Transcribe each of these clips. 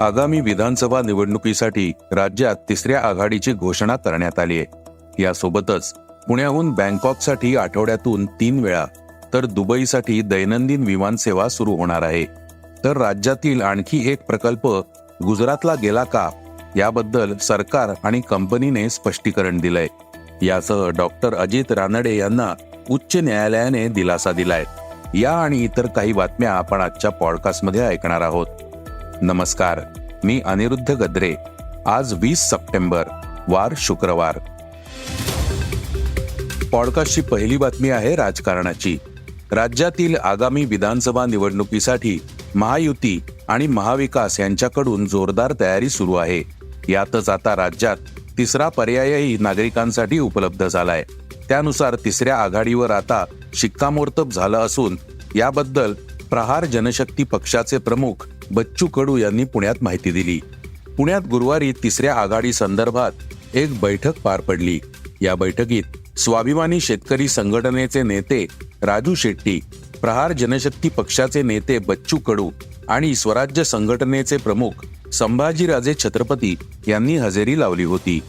आगामी विधानसभा निवडणुकीसाठी राज्यात तिसऱ्या आघाडीची घोषणा करण्यात आली आहे. यासोबतच पुण्याहून बँकॉकसाठी आठवड्यातून तीन वेळा तर दुबईसाठी दैनंदिन विमानसेवा सुरू होणार आहे. तर राज्यातील आणखी एक प्रकल्प गुजरातला गेला का? याबद्दल सरकार आणि कंपनीने स्पष्टीकरण दिलंय. यासह डॉक्टर अजित रानडे यांना उच्च न्यायालयाने दिलासा दिलाय. या आणि इतर काही बातम्या आपण आजच्या पॉडकास्टमध्ये ऐकणार आहोत. नमस्कार मी अनिरुद्ध गद्रे. आज वीस सप्टेंबर वार शुक्रवार. पॉडकास्टची पहिली बातमी आहे राजकारणाची. राज्यातील आगामी विधानसभा निवडणुकीसाठी महायुती आणि महाविकास यांच्याकडून जोरदार तयारी सुरू आहे. यातच आता राज्यात तिसरा पर्यायही नागरिकांसाठी उपलब्ध झालाय. त्यानुसार तिसऱ्या आघाडीवर आता शिक्कामोर्तब झालं असून याबद्दल प्रहार जनशक्ती पक्षाचे प्रमुख बच्चू कडू यांनी पुण्यात माहिती दिली. पुण्यात गुरुवारी तिसऱ्या आघाडी संदर्भात एक बैठक पार पडली. या बैठकीत स्वाभिमानी शेतकरी संघटनेचे नेते राजू शेट्टी प्रहार जनशक्ती पक्षाचे नेते बच्चू कडू आणि स्वराज्य संघटनेचे प्रमुख संभाजीराजे छत्रपती यांनी हजेरी लावली होती.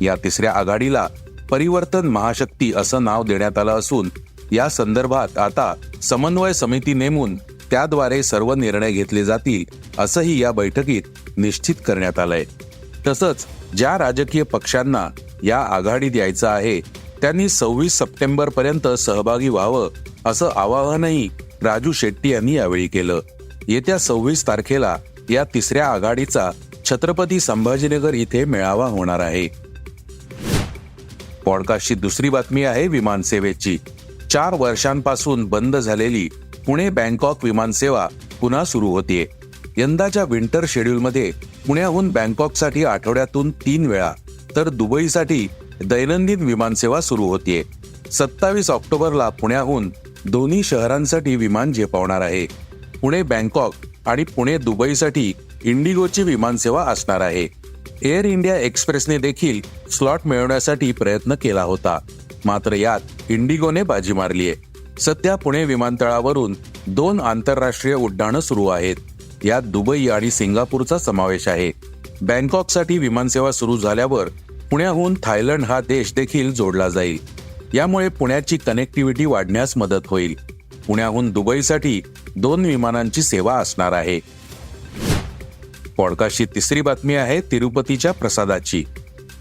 या तिसऱ्या आघाडीला परिवर्तन महाशक्ती असं नाव देण्यात आलं असून या संदर्भात आता समन्वय समिती नेमून त्याद्वारे सर्व निर्णय घेतले जातील असंही या बैठकीत निश्चित करण्यात आलंय. तसंच ज्या राजकीय पक्षांना या आघाडीत यायचं आहे त्यांनी सव्वीस सप्टेंबर पर्यंत सहभागी व्हावं असं आवाहनही राजू शेट्टी यांनी यावेळी केलं. येत्या सव्वीस तारखेला या तिसऱ्या आघाडीचा छत्रपती संभाजीनगर इथे मेळावा होणार आहे. पॉडकास्टची दुसरी बातमी आहे विमानसेवेची. चार वर्षांपासून बंद झालेली पुणे बँकॉक विमानसेवा पुन्हा सुरू होतीये. यंदाच्या विंटर शेड्यूलमध्ये पुण्याहून बँकॉकसाठी आठवड्यातून तीन वेळा तर दुबईसाठी दैनंदिन विमानसेवा सुरू होतीये. सत्तावीस ऑक्टोबरला पुण्याहून दोन्ही शहरांसाठी विमान झेपावणार आहे. पुणे बँकॉक आणि पुणे दुबईसाठी इंडिगोची विमानसेवा असणार आहे. एअर इंडिया एक्सप्रेसने देखील स्लॉट मिळवण्यासाठी प्रयत्न केला होता. मात्र यात इंडिगोने बाजी मारलीय. सध्या पुणे विमानतळावरून दोन आंतरराष्ट्रीय उड्डाणं सुरू आहेत. यात दुबई आणि सिंगापूरचा समावेश आहे. बँकॉकसाठी विमानसेवा सुरू झाल्यावर पुण्याहून थायलंड हा देश देखील जोडला जाईल. यामुळे पुण्याची कनेक्टिव्हिटी वाढण्यास मदत होईल. पुण्याहून दुबईसाठी दोन विमानांची सेवा असणार आहे. पॉडकास्टची तिसरी बातमी आहे तिरुपतीच्या प्रसादाची.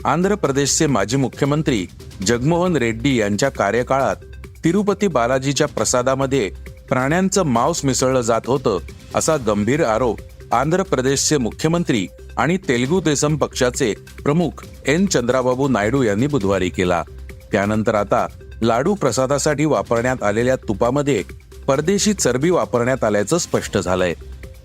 आंध्र प्रदेशचे माजी मुख्यमंत्री जगमोहन रेड्डी यांच्या कार्यकाळात तिरुपती बालाजीच्या प्रसादामध्ये प्राण्यांचं मांस मिसळलं जात होतं असा गंभीर आरोप आंध्र प्रदेशचे मुख्यमंत्री आणि तेलगू देसम पक्षाचे प्रमुख एन. चंद्राबाबू नायडू यांनी बुधवारी केला. त्यानंतर आता लाडू प्रसादासाठी वापरण्यात आलेल्या तुपामध्ये परदेशी चरबी वापरण्यात आल्याचं स्पष्ट झालंय.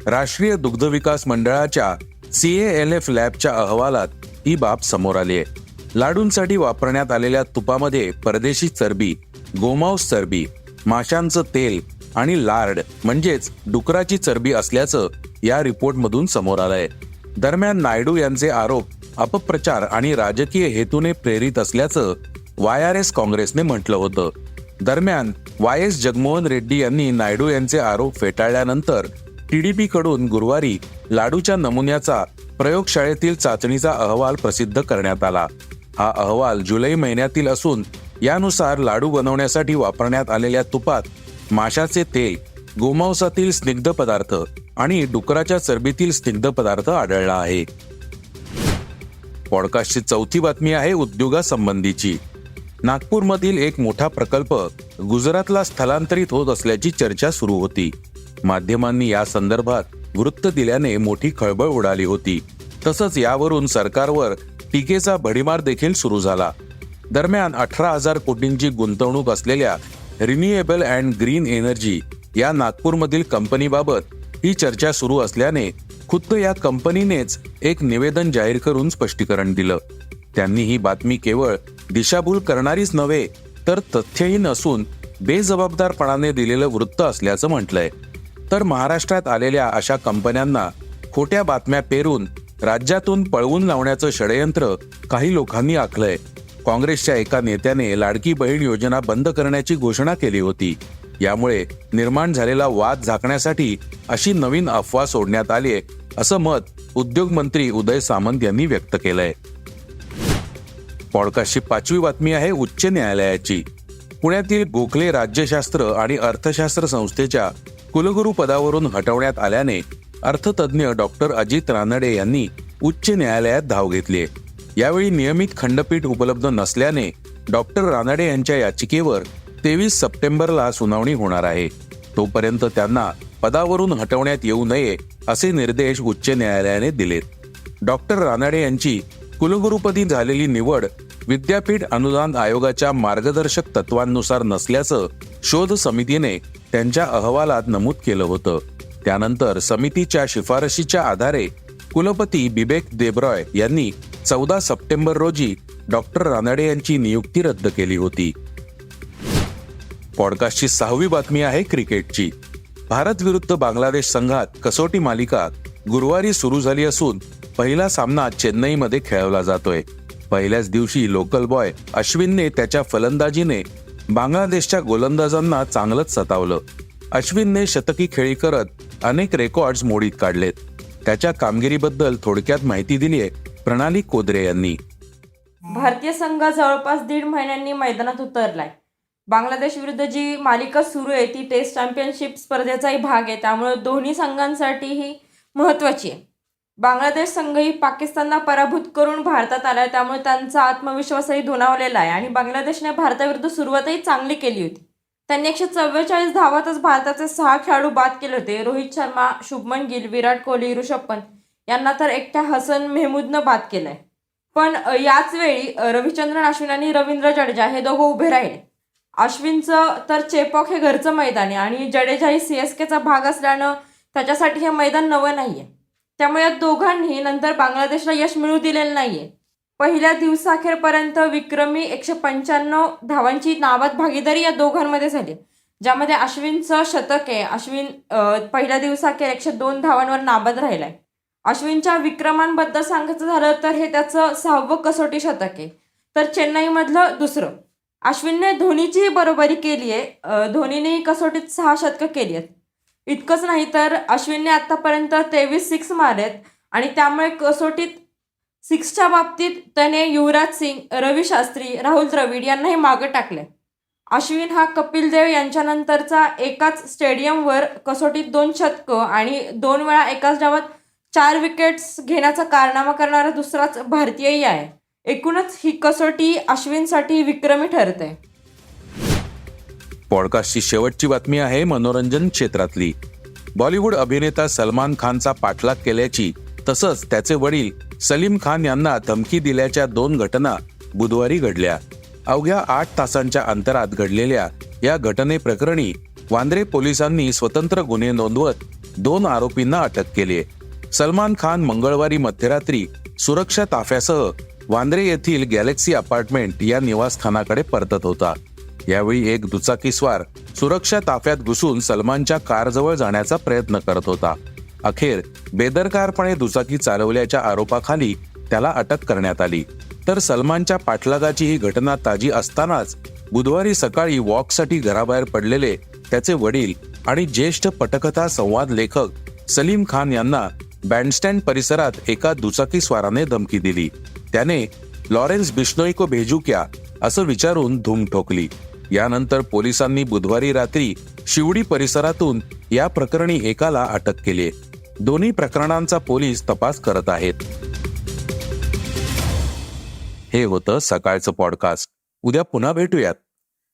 राष्ट्रीय दुग्ध विकास मंडळाच्या सीएएलएफ लॅबच्या अहवालात ही बाब समोर आली आहे लाडूंसाठी वापरण्यात आलेल्या तुपामध्ये परदेशी चरबी गोमांस चरबी माशांचं तेल आणि लार्ड म्हणजेच डुकराची चरबी असल्याचं या रिपोर्टमधून समोर आलंय. दरम्यान नायडू यांचे आरोप अपप्रचार आणि राजकीय हेतूने प्रेरित असल्याचं वाय आर एस काँग्रेसने म्हटलं होतं. दरम्यान वाय एस जगमोहन रेड्डी यांनी नायडू यांचे आरोप फेटाळल्यानंतर टीडीपी कडून गुरुवारी लाडूच्या नमुन्याचा प्रयोगशाळेतील चाचणीचा अहवाल प्रसिद्ध करण्यात आला. हा अहवाल जुलै महिन्यातील असून यानुसार लाडू बनवण्यासाठी वापरण्यात आलेल्या तुपात माशाचे तेल गोमांसातील स्निग्ध पदार्थ आणि डुकराच्या चरबीतील स्निग्ध पदार्थ आढळला आहे. पॉडकास्टची चौथी बातमी आहे उद्योगासंबंधीची. नागपूरमधील एक मोठा प्रकल्प गुजरातला स्थलांतरित होत असल्याची चर्चा सुरू होती. माध्यमांनी या संदर्भात वृत्त दिल्याने मोठी खळबळ उडाली होती. तसंच यावरून सरकारवर टीकेचा भडीमार देखील सुरू झाला. दरम्यान अठरा हजार कोटींची गुंतवणूक असलेल्या रिन्युएबल अँड ग्रीन एनर्जी या नागपूरमधील कंपनीबाबत ही चर्चा सुरू असल्याने खुद्द या कंपनीनेच एक निवेदन जाहीर करून स्पष्टीकरण दिलं. त्यांनी ही बातमी केवळ दिशाभूल करणारीच नव्हे तर तथ्यहीन असून बेजबाबदारपणाने दिलेलं वृत्त असल्याचं म्हटलंय. तर महाराष्ट्रात आलेल्या अशा कंपन्यांना खोट्या बातम्या पेरून राज्यातून पळवून लावण्याचं षडयंत्र काही लोकांनी आखलंय. काँग्रेसच्या एका नेत्याने लाडकी बहीण योजना बंद करण्याची घोषणा केली होती. यामुळे निर्माण झालेला वाद झाकण्यासाठी अशी नवीन अफवा सोडण्यात आली असं मत उद्योग मंत्री उदय सामंत यांनी व्यक्त केलंय. पॉडकास्टची पाचवी बातमी आहे उच्च न्यायालयाची. पुण्यातील गोखले राज्यशास्त्र आणि अर्थशास्त्र संस्थेच्या कुलगुरू पदावरून हटवण्यात आल्याने अर्थतज्ञ डॉक्टर अजित रानडे यांनी उच्च न्यायालयात धाव घेतली आहे यावेळी नियमित खंडपीठ उपलब्ध नसल्याने डॉक्टर रानाडे यांच्या याचिकेवर तेवीस सप्टेंबरला सुनावणी होणार आहे. तोपर्यंत त्यांना पदावरून हटवण्यात येऊ नये असे निर्देश उच्च न्यायालयाने दिलेत. डॉक्टर रानाडे यांची कुलगुरुपदी झालेली निवड विद्यापीठ अनुदान आयोगाच्या मार्गदर्शक तत्वांनुसार नसल्याचं शोध समितीने त्यांच्या अहवालात नमूद केलं होतं. त्यानंतर समितीच्या शिफारशीच्या आधारे कुलपती बिबेक देब्रॉय यांनी चौदा सप्टेंबर रोजी डॉक्टर रानडे यांची नियुक्ती रद्द केली होती. पॉडकास्टची सहावी बातमी आहे क्रिकेटची. भारत विरुद्ध बांगलादेश संघात कसोटी मालिका गुरुवारी सुरू झाली असून पहिला सामना चेन्नईमध्ये खेळवला जातोय. पहिल्याच दिवशी लोकल बॉय अश्विनने त्याच्या फलंदाजीने बांगलादेशच्या गोलंदाजांना चांगलंच सतावलं. अश्विनने शतकी खेळी करत अनेक रेकॉर्ड्स मोडीत काढलेत. त्याच्या कामगिरीबद्दल थोडक्यात माहिती दिली आहे प्रणाली कोदरे यांनी. भारतीय संघ जवळपास दीड महिन्यांनी मैदानात उतरलाय. बांगलादेश विरुद्ध जी मालिका सुरू आहे ती टेस्ट चॅम्पियनशिप स्पर्धेचाही भाग आहे. त्यामुळे दोन्ही संघांसाठी ही महत्त्वाची आहे. बांगलादेश संघही पाकिस्तानला पराभूत करून भारतात आलाय त्यामुळे त्यांचा आत्मविश्वासही दुणावलेला आहे. आणि बांगलादेशने भारताविरुद्ध सुरुवातही चांगली केली होती. त्यांनी एकशे चव्वेचाळीस धावातच भारताचे सहा खेळाडू बाद केले होते. रोहित शर्मा शुभमन गिल विराट कोहली ऋषभ पंत. यांना तर एकट्या हसन मेहमूदनं बाद केलंय. पण याच वेळी रविचंद्रन अश्विन आणि रवींद्र जडेजा हे दोघं उभे राहिले. अश्विनचं तर चेपॉक हे घरचं मैदान आहे आणि जडेजा ही सी एस केचा भाग असल्यानं त्याच्यासाठी हे मैदान नवं नाही आहे त्यामुळे या दोघांनी नंतर बांगलादेशला यश मिळू दिलेलं नाहीये. पहिल्या दिवसाखेरपर्यंत विक्रमी एकशे पंच्याण्णव धावांची नाबाद भागीदारी या दोघांमध्ये झाली. ज्यामध्ये अश्विनचं शतक आहे. अश्विन पहिल्या दिवसाखेर एकशे दोन धावांवर नाबाद राहिलाय. अश्विनच्या विक्रमांबद्दल सांगायचं झालं तर हे त्याचं सहावं कसोटी शतक. आहे तर चेन्नईमधलं दुसरं. अश्विनने धोनीचीही बरोबरी केली आहे. धोनीनेही कसोटीत सहा शतकं केली आहेत. इतकंच नाही तर अश्विनने आतापर्यंत तेवीस सिक्स मारलेत आणि त्यामुळे कसोटीत सिक्सच्या बाबतीत त्याने युवराज सिंग रवी शास्त्री राहुल द्रविड यांनाही मागं टाकले अश्विन हा कपिल देव यांच्यानंतरचा एकाच स्टेडियमवर कसोटीत दोन शतकं आणि दोन वेळा एकाच डावात चार विकेट्स घेण्याचा कारनामा करणारा दुसराच भारतीयही आहे. एकूणच ही कसोटी अश्विनसाठी विक्रमी ठरते. पॉडकास्टची शेवटची बातमी आहे मनोरंजन क्षेत्रातली. बॉलिवूड अभिनेता सलमान खानचा पाठलाग केल्याची तसंच त्याचे वडील सलीम खान यांना धमकी दिल्याच्या दोन घटना बुधवारी घडल्या. अवघ्या आठ तासांच्या अंतरात घडलेल्या या घटनेप्रकरणी वांद्रे पोलिसांनी स्वतंत्र गुन्हे नोंदवत दोन आरोपींना अटक केली सलमान खान मंगळवारी मध्यरात्री सुरक्षा ताफ्यासह वांद्रे येथील गॅलेक्सी अपार्टमेंट या निवासस्थानाकडे परतत होता. यावेळी एक दुचाकीस्वार सुरक्षा ताफ्यात घुसून सलमानच्या कारजवळ जाण्याचा प्रयत्न करत होता. अखेर बेदरकारपणे दुचाकी चालवल्याच्या आरोपाखाली त्याला अटक करण्यात आली. तर सलमानच्या पाठलागाची ही घटना ताजी असतानाच बुधवारी सकाळी वॉकसाठी घराबाहेर पडलेले त्याचे वडील आणि ज्येष्ठ पटकथा संवाद लेखक सलीम खान यांना बँडस्टँड परिसरात एका दुचाकी स्वाराने धमकी दिली. त्याने लॉरेन्स बिश्नोई को भेजू क्या असं विचारून धूम ठोकली. यानंतर पोलिसांनी बुधवारी रात्री शिवडी परिसरातून या प्रकरणी एकाला अटक केली. दोन्ही प्रकरणांचा पोलीस तपास करत आहेत. हे होतं सकाळचं पॉडकास्ट. उद्या पुन्हा भेटूयात.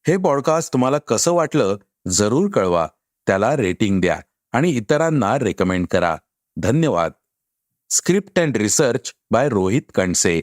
हे पॉडकास्ट तुम्हाला कसं वाटलं जरूर कळवा. त्याला रेटिंग द्या आणि इतरांना रेकमेंड करा. धन्यवाद. Script and research by Rohit Kanse